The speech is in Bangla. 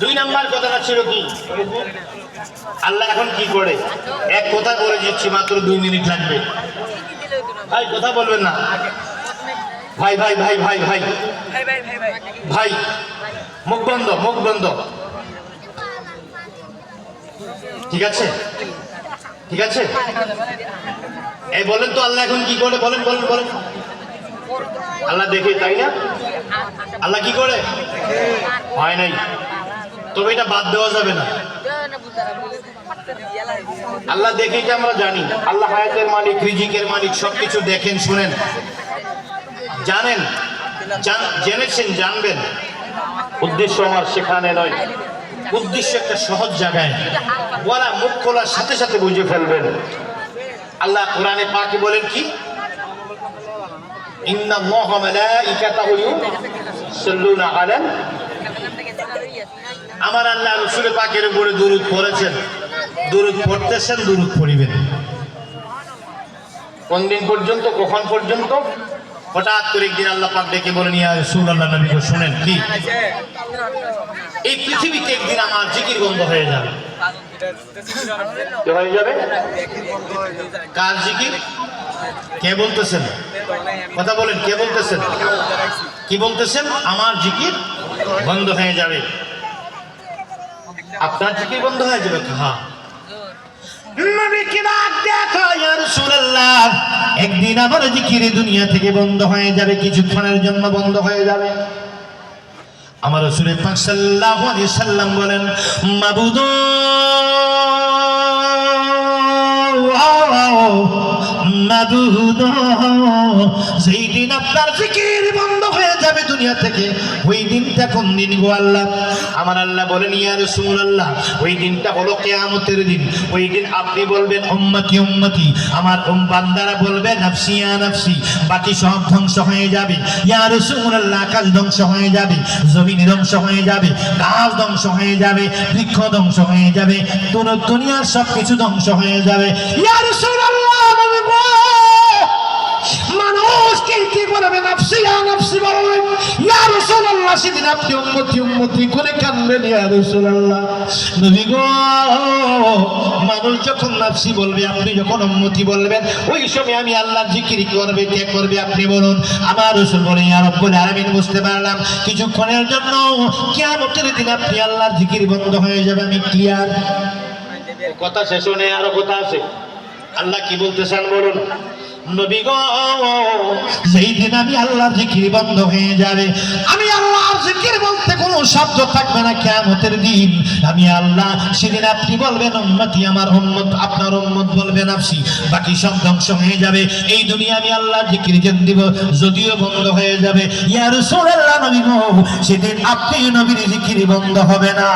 দুই নাম্বার কথাটা ছিল কি? আল্লাহ এখন কি করে? এক কথা বলে দিচ্ছি, মাত্র দুই মিনিট লাগবে। ভাই, কথা বলবেন না। ভাই ভাই ভাই ভাই ভাই। ভাই, মুখ বন্ধ মুখ বন্ধ। ঠিক আছে? ঠিক আছে? এই বলেন তো আল্লাহ এখন কি করে? বলেন বলেন বলেন। আল্লাহ দেখে, তাই না? আল্লাহ কি করে? হয় নাই। তবে এটা বাদ দেওয়া যাবে না। আল্লাহ দেখে কি আমরা জানি? আল্লাহ হায়াতের মালিক, রিজিকের মালিক, সবকিছু দেখেন, শুনেন। জানেন? জান- জেনেছেন, জানবেন। উদ্দেশ্য আমার সেখানে নয়। উদ্দেশ্য একটা সহজ জায়গায়। ওরা মুখ খোলার সাথে সাথে বুঝে ফেলবেন। আল্লাহ কোরআনে পাকে বলেন কি? ইন্না আল্লাহ ওয়া মালাইকাতাহু ইউসাল্লুনা আলান আমার আল্লাহ রসুল পাকের উপরে দুরুদ পড়েছেন। দুরুদ পড়তেছেন দুরুদ পড়িবেন। কোন দিন পর্যন্ত কখন পর্যন্ত? হঠাৎ করে একদিন আল্লাহ পাক ডেকে বলে নিয়ে রসুল আল্লাহ নবী গো, শুনেন কি? এই পৃথিবীতে একদিন আমার জিকির বন্ধ হয়ে যাবে। হয়ে যাবে? কার জিকির? কে বলতেছেন? কথা বলেন কে বলতেছেন? কি বলতেছেন? আমার জিকির বন্ধ হয়ে যাবে। আপনার জিকির বন্ধ হয়ে যাবে? হ্যাঁ। একদিন আমার জিকির দুনিয়া থেকে বন্ধ হয়ে যাবে, কিছুক্ষণের জন্য বন্ধ হয়ে যাবে। আমার রসুল পাক সাল্লাহ সাল্লাম বলেন মাবুদ আল্লাহ? আল্লাহ আপনি বলবেন আমার বান্দারা বলবে বাকি সব ধ্বংস হয়ে যাবে। ইয়া রাসূলুল্লাহ, আকাশ ধ্বংস হয়ে যাবে, জমিন ধ্বংস হয়ে যাবে, গাছ ধ্বংস হয়ে যাবে, বৃক্ষ ধ্বংস হয়ে যাবে দুনিয়ার সব কিছু ধ্বংস হয়ে যাবে। ইয়া রাসূলুল্লাহ! নবী গো মানুষ কি কি বলবে ইয়া সেদিন আপনি গো, মানুষ যখন নাফসি বলবে, আপনি যখন উম্মতি বলবেন, ওই সময় আমি আল্লাহর জিকির করবে, কে করবে আপনি বলুন। আমার রাসূল বলে, ইয়া রব্বুল বুঝতে পারলাম। কিছুক্ষণের জন্য কিয়ামতের দিন আপনি আল্লাহর জিকির বন্ধ হয়ে যাবে, আমি ক্লিয়ার কথা শেষ হয়ে আরও কথা আছে। আল্লাহ কি বলতেছেন বলুন? নবী গো দিন আমি বন্ধ হয়ে যাবে। আমি বলতে কোনো শব্দ থাকবে না আমি আল্লাহ, সেদিন আপনি বলবেন আমার আপনার বলবেন বাকি সব ধ্বংস হয়ে যাবে। এই দুনিয়া আমি আল্লাহ জিকির যেন দিব, যদিও বন্ধ হয়ে যাবে। ইয়া রাসূলুল্লাহ নবী গো, সেদিন আপনি নবীর জিকির বন্ধ হবে না।